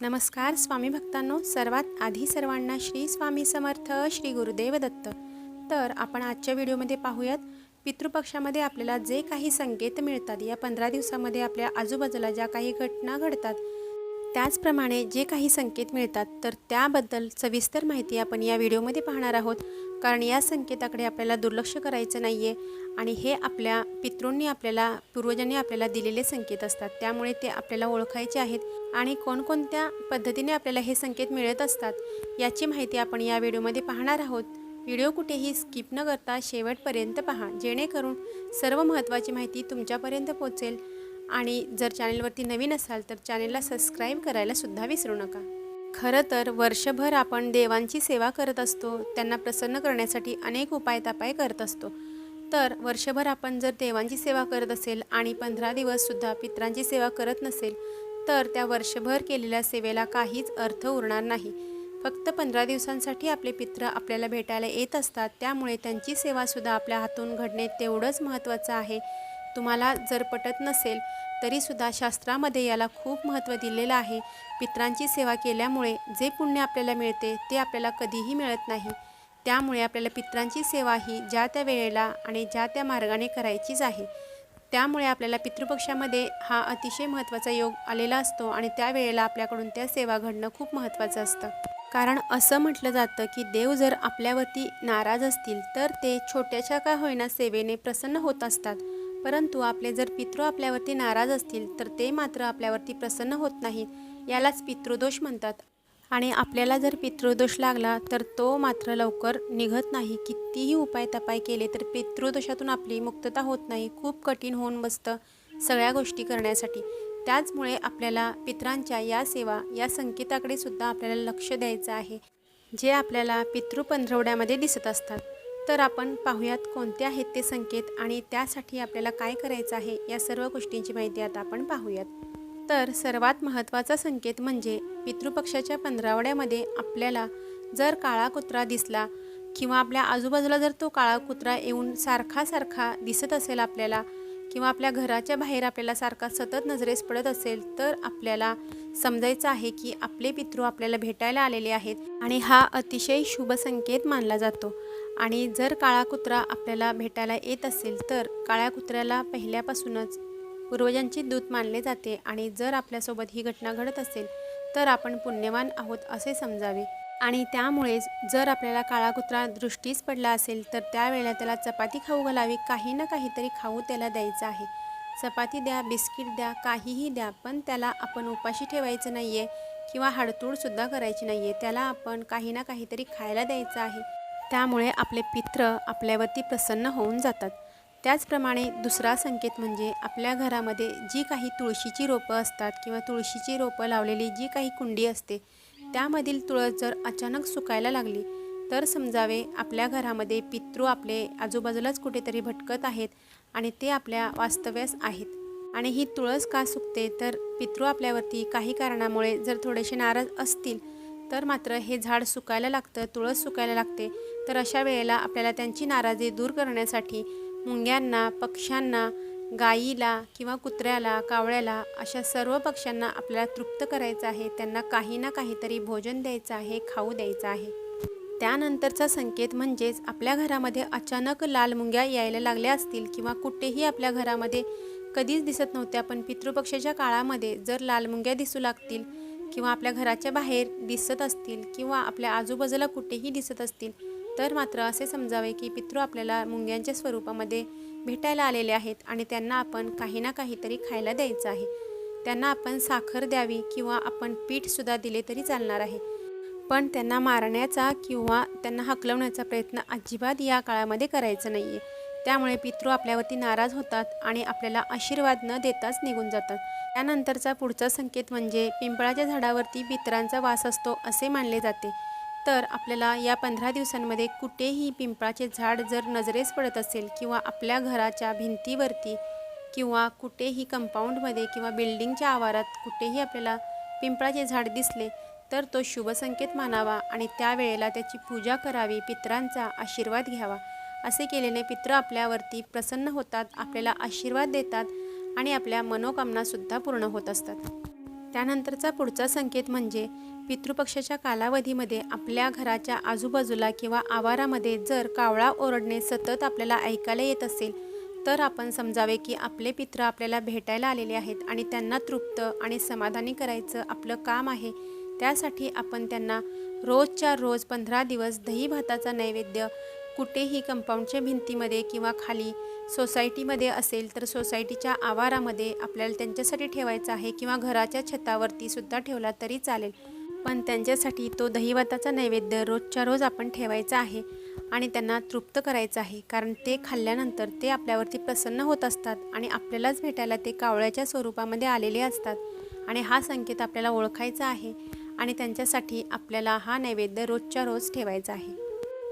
नमस्कार स्वामी भक्तांनो. सर्वात आधी सर्वांना श्री स्वामी समर्थ श्री गुरुदेव दत्त. तर आपण आजच्या व्हिडिओमध्ये पाहूयात पितृपक्षामध्ये आपल्याला जे काही संकेत मिळतात या पंधरा दिवसामध्ये आपल्या आजूबाजूला ज्या काही घटना घडतात त्याचप्रमाणे जे काही संकेत मिळतात तर त्याबद्दल सविस्तर माहिती आपण या व्हिडिओमध्ये पाहणार आहोत. कारण या संकेताकडे आपल्याला दुर्लक्ष करायचं नाही आहे आणि हे आपल्या पितृंनी आपल्याला पूर्वजांनी आपल्याला दिलेले संकेत असतात. त्यामुळे ते आपल्याला ओळखायचे आहेत. आणि कोणकोणत्या पद्धतीने आपल्याला हे संकेत मिळत असतात याची माहिती आपण या व्हिडिओमध्ये पाहणार आहोत. व्हिडिओ कुठेही स्किप न करता शेवटपर्यंत पहा. जेणेकरून सर्व महत्त्वाची माहिती तुमच्यापर्यंत पोहोचेल. आणि जर चॅनेलवरती नवीन असाल तर चॅनेलला सबस्क्राईब करायला सुद्धा विसरू नका. खरं तर वर्षभर आपण देवांची सेवा करत असतो त्यांना प्रसन्न करण्यासाठी अनेक उपाय तापाय करत असतो. तर वर्षभर आपण जर देवांची सेवा करत असेल आणि पंधरा दिवससुद्धा पित्रांची सेवा करत नसेल तर त्या वर्षभर केलेल्या सेवेला काहीच अर्थ उरणार नाही. फक्त पंधरा दिवसांसाठी आपले पित्र आपल्याला भेटायला येत असतात त्यामुळे त्यांची सेवासुद्धा आपल्या हातून घडणे तेवढंच महत्त्वाचं आहे. तुम्हाला जर पटत नसेल तरीसुद्धा शास्त्रामध्ये याला खूप महत्त्व दिलेलं आहे. पित्रांची सेवा केल्यामुळे जे पुण्य आपल्याला मिळते ते आपल्याला कधीही मिळत नाही. त्यामुळे आपल्याला पित्रांची सेवा ही ज्या त्या वेळेला आणि ज्या त्या मार्गाने करायचीच आहे. त्यामुळे आपल्याला पितृपक्षामध्ये हा अतिशय महत्त्वाचा योग आलेला असतो आणि त्यावेळेला आपल्याकडून त्या सेवा घडणं खूप महत्त्वाचं असतं. कारण असं म्हटलं जातं की देव जर आपल्यावरती नाराज असतील तर ते छोट्याशा का होईना सेवेने प्रसन्न होत असतात. परंतु आपले जर पितृ आपल्यावरती नाराज असतील तर ते मात्र आपल्यावरती प्रसन्न होत नाहीत यालाच पितृदोष म्हणतात. आणि आपल्याला जर पितृदोष लागला तर तो मात्र लवकर निघत नाही. कितीही उपाय तपाय केले तर पितृदोषातून आपली मुक्तता होत नाही. खूप कठीण होऊन बसतं सगळ्या गोष्टी करण्यासाठी. त्याचमुळे आपल्याला पित्रांच्या या सेवा या संकेताकडे सुद्धा आपल्याला लक्ष द्यायचं आहे जे आपल्याला पितृ पंधरवड्यामध्ये दिसत असतात. तर आपण पाहूयात कोणते आहेत ते संकेत आणि त्यासाठी आपल्याला काय करायचं आहे या सर्व गोष्टींची माहिती आता आपण पाहूयात. तर सर्वात महत्त्वाचा संकेत म्हणजे पितृपक्षाच्या पंधरावड्यामध्ये आपल्याला जर काळा कुत्रा दिसला किंवा आपल्या आजूबाजूला जर तो काळा कुत्रा येऊन सारखा सारखा दिसत असेल आपल्याला किंवा आपल्या घराच्या बाहेर आपल्याला सारखा सतत नजरेस पडत असेल तर आपल्याला समजायचं आहे की आपले पितृ आपल्याला भेटायला आलेले आहेत आणि हा अतिशय शुभ संकेत मानला जातो. आणि जर काळा कुत्रा आपल्याला भेटायला येत असेल तर काळ्या कुत्र्याला पहिल्यापासूनच पूर्वजांची दूत मानले जाते आणि जर आपल्यासोबत ही घटना घडत असेल तर आपण पुण्यवान आहोत असे समजावे. आणि त्यामुळेच जर आपल्याला काळा कुत्रा दृष्टीस पडला असेल तर त्यावेळेला त्याला चपाती खाऊ घालावी काही ना काहीतरी खाऊ त्याला द्यायचं आहे. चपाती द्या बिस्किट द्या काहीही द्या पण त्याला आपण उपाशी ठेवायचं नाही आहे किंवा हाडतूडसुद्धा करायची नाही आहे त्याला आपण काही ना काहीतरी खायला द्यायचं आहे. त्यामुळे आपले पित्र आपल्यावरती प्रसन्न होऊन जातात. त्याचप्रमाणे दुसरा संकेत म्हणजे आपल्या घरामध्ये जी काही तुळशीची रोपं असतात किंवा तुळशीची रोपं लावलेली जी काही कुंडी असते त्यामधील तुळस जर अचानक सुकायला लागली तर समजावे आपल्या घरामध्ये पितृ आपले आजूबाजूलाच कुठेतरी भटकत आहेत आणि ते आपल्या वास्तव्यास आहेत. आणि ही तुळस का सुकते तर पितृ आपल्यावरती काही कारणामुळे जर थोडेसे नाराज असतील तर मात्र हे झाड सुकायला लागतं तुळस सुकायला लागते तर अशा वेळेला आपल्याला त्यांची नाराजी दूर करण्यासाठी मुंग्यांना पक्ष्यांना गाईला किंवा कुत्र्याला कावळ्याला अशा सर्व पक्ष्यांना आपल्याला तृप्त करायचं आहे. त्यांना काही ना काहीतरी भोजन द्यायचं आहे खाऊ द्यायचं आहे. त्यानंतरचा संकेत म्हणजेच आपल्या घरामध्ये अचानक लाल मुंग्या यायला लागल्या असतील किंवा कुठेही आपल्या घरामध्ये कधीच दिसत नव्हत्या पण पितृपक्षाच्या काळामध्ये जर लाल मुंग्या दिसू लागतील किंवा आपल्या घराच्या बाहेर दिसत असतील किंवा आपल्या आजूबाजूला कुठेही दिसत असतील तर मात्र असे समजावे की पितृ आपल्याला मुंग्यांच्या स्वरूपामध्ये भेटायला आलेले आहेत आणि त्यांना आपण काही ना काहीतरी खायला द्यायचं आहे. त्यांना आपण साखर द्यावी किंवा आपण पीठसुद्धा दिले तरी चालणार आहे. पण त्यांना मारण्याचा किंवा त्यांना हकलवण्याचा प्रयत्न अजिबात या काळामध्ये करायचं नाही आहे त्यामुळे पितृ आपल्यावरती नाराज होतात आणि आपल्याला आशीर्वाद न देताच निघून जातात. त्यानंतरचा पुढचा संकेत म्हणजे पिंपळाच्या झाडावरती पितरांचा वास असतो असे मानले जाते. तर आपल्याला या पंधरा दिवसांमध्ये कुठेही पिंपळाचे झाड जर नजरेस पडत असेल किंवा आपल्या घराच्या भिंतीवरती किंवा कुठेही कंपाऊंडमध्ये किंवा बिल्डिंगच्या आवारात कुठेही आपल्याला पिंपळाचे झाड दिसले तर तो शुभसंकेत मानावा आणि त्यावेळेला त्याची पूजा करावी पित्रांचा आशीर्वाद घ्यावा. असे केल्याने पित्र आपल्यावरती प्रसन्न होतात आपल्याला आशीर्वाद देतात आणि आपल्या मनोकामनासुद्धा पूर्ण होत असतात. त्यानंतरचा पुढचा संकेत म्हणजे पितृपक्षाच्या कालावधीमध्ये आपल्या घराच्या आजूबाजूला किंवा आवारामध्ये जर कावळा ओरडणे सतत आपल्याला ऐकायला येत असेल तर आपण समजावे की आपले पित्र आपल्याला भेटायला आलेले आहेत आणि त्यांना तृप्त आणि समाधानी करायचं आपलं काम आहे. त्यासाठी आपण त्यांना रोजच्या रोज पंधरा दिवस दही भाताचा नैवेद्य कुठेही कंपाऊंडच्या भिंतीमध्ये किंवा खाली सोसायटीमध्ये असेल तर सोसायटीच्या आवारामध्ये आपल्याला त्यांच्यासाठी ठेवायचं आहे किंवा घराच्या छतावरती सुद्धा ठेवला तरी चालेल. पण त्यांच्यासाठी तो दहीवताचा नैवेद्य रोजच्या रोज आपण ठेवायचा आहे आणि त्यांना तृप्त करायचं आहे. कारण ते खाल्ल्यानंतर ते आपल्यावरती प्रसन्न होत असतात आणि आपल्यालाच भेटायला ते कावळ्याच्या स्वरूपामध्ये आलेले असतात. आणि हा संकेत आपल्याला ओळखायचा आहे. आणि त्यांच्यासाठी आपल्याला हा नैवेद्य रोजच्या रोज ठेवायचा आहे.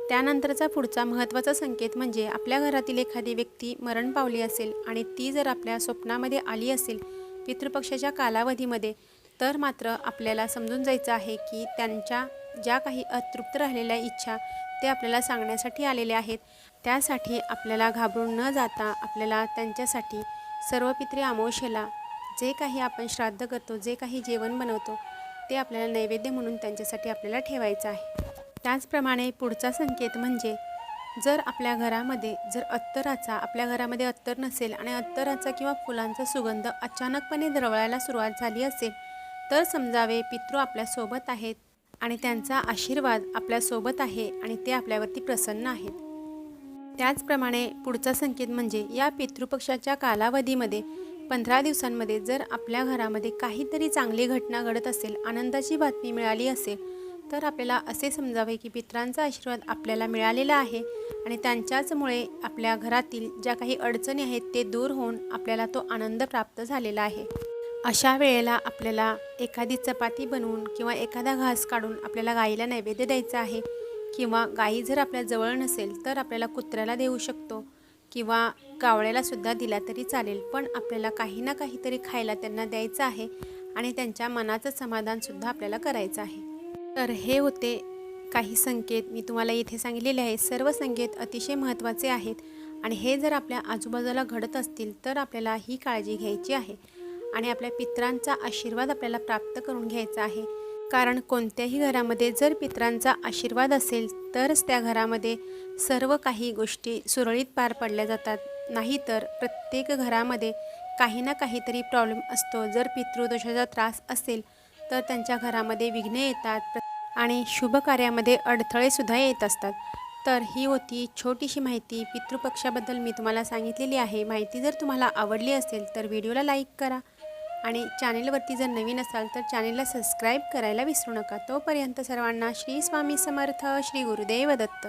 त्यानंतरचा पुढचा महत्त्वाचा संकेत म्हणजे आपल्या घरातील एखादी व्यक्ती मरण पावली असेल आणि ती जर आपल्या स्वप्नामध्ये आली असेल पितृपक्षाच्या कालावधीमध्ये तर मात्र आपल्याला समजून जायचं आहे की त्यांच्या ज्या काही अतृप्त राहिलेल्या इच्छा ते आपल्याला सांगण्यासाठी आलेले आहेत. त्यासाठी आपल्याला घाबरून न जाता आपल्याला त्यांच्यासाठी सर्व पित्री अमावस्येला जे काही आपण श्राद्ध करतो जे काही जेवण बनवतो ते आपल्याला नैवेद्य म्हणून त्यांच्यासाठी आपल्याला ठेवायचं आहे. त्याचप्रमाणे पुढचा संकेत म्हणजे जर आपल्या घरामध्ये जर अत्तराचा आपल्या घरामध्ये अत्तर नसेल आणि अत्तराचा किंवा फुलांचा सुगंध अचानकपणे दरवळायला सुरुवात झाली असेल तर समजावे पितृ आपल्यासोबत आहेत आणि त्यांचा आशीर्वाद आपल्यासोबत आहे आणि ते आपल्यावरती प्रसन्न आहेत. त्याचप्रमाणे पुढचा संकेत म्हणजे या पितृपक्षाच्या कालावधीमध्ये पंधरा दिवसांमध्ये जर आपल्या घरामध्ये काहीतरी चांगली घटना घडत असेल आनंदाची बातमी मिळाली असेल तर आपल्याला असे समजावे की पित्रांचा आशीर्वाद आपल्याला मिळालेला आहे आणि त्यांच्याचमुळे आपल्या घरातील ज्या काही अडचणी आहेत ते दूर होऊन आपल्याला तो आनंद प्राप्त झालेला आहे. अशा वेळेला आपल्याला एखादी चपाती बनवून किंवा एखादा घास काढून आपल्याला गाईला नैवेद्य द्यायचा आहे किंवा गाई जर आपल्या जवळ नसेल तर आपल्याला कुत्र्याला देऊ शकतो. किंवा कावळ्याला सुद्धा दिला तरी चालेल पण आपल्याला काही ना काहीतरी खायला त्यांना द्यायचं आहे आणि त्यांच्या मनाचं समाधानसुद्धा आपल्याला करायचं आहे. तर हे होते काही संकेत मी तुम्हाला इथे सांगितलेले आहे सर्व संकेत अतिशय महत्त्वाचे आहेत आणि हे जर आपल्या आजूबाजूला घडत असतील तर आपल्याला ही काळजी घ्यायची आहे आणि आपल्या पित्रांचा आशीर्वाद आपल्याला प्राप्त करून घ्यायचा आहे. कारण कोणत्याही घरामध्ये जर पित्रांचा आशीर्वाद असेल तरच त्या घरामध्ये सर्व काही गोष्टी सुरळीत पार पडल्या जातात. नाहीतर प्रत्येक घरामध्ये काही ना काहीतरी प्रॉब्लेम असतो. जर पितृदोषाचा त्रास असेल तर त्यांच्या घरामध्ये विघ्ने येतात आणि शुभ कार्यामध्ये अडथळेसुद्धा येत असतात. तर ही होती छोटीशी माहिती. पितृपक्षाबद्दल मी तुम्हाला सांगितलेली आहे. माहिती जर तुम्हाला आवडली असेल तर व्हिडिओला लाईक करा. आणि चॅनेलवरती जर नवीन असाल तर चॅनेलला सबस्क्राईब करायला विसरू नका. तोपर्यंत सर्वांना श्री स्वामी समर्थ श्री गुरुदेव दत्त.